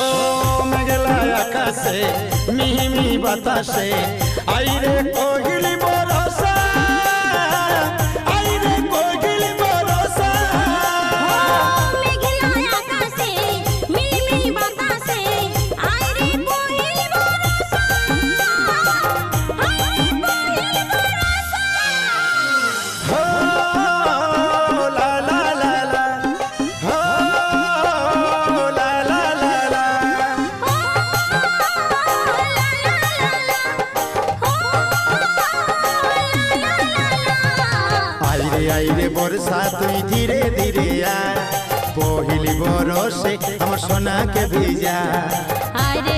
ও মেঘলা আকাশে মিহি মিহি বাতাসে। আইরে কহি আইরে বর্ষা তুই ধীরে ধীরে আয়। পহিলি বরসে আমার সোনাকে ভিজা। আরে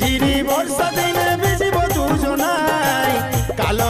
ঝিরি বর্ষা দিনে ভিজিব দুজনাই। কালো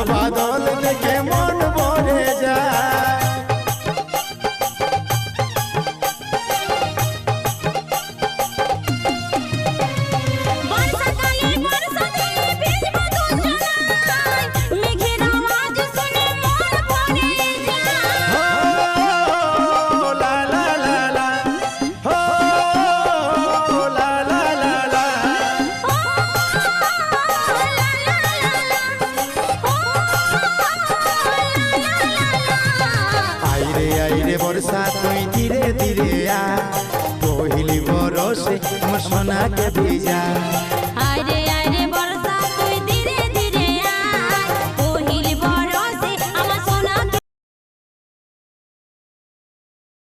বর্ষা তুই ধীরে ধীরে আ পহিলি বরসে আমার সোনাকে ভিজা আরে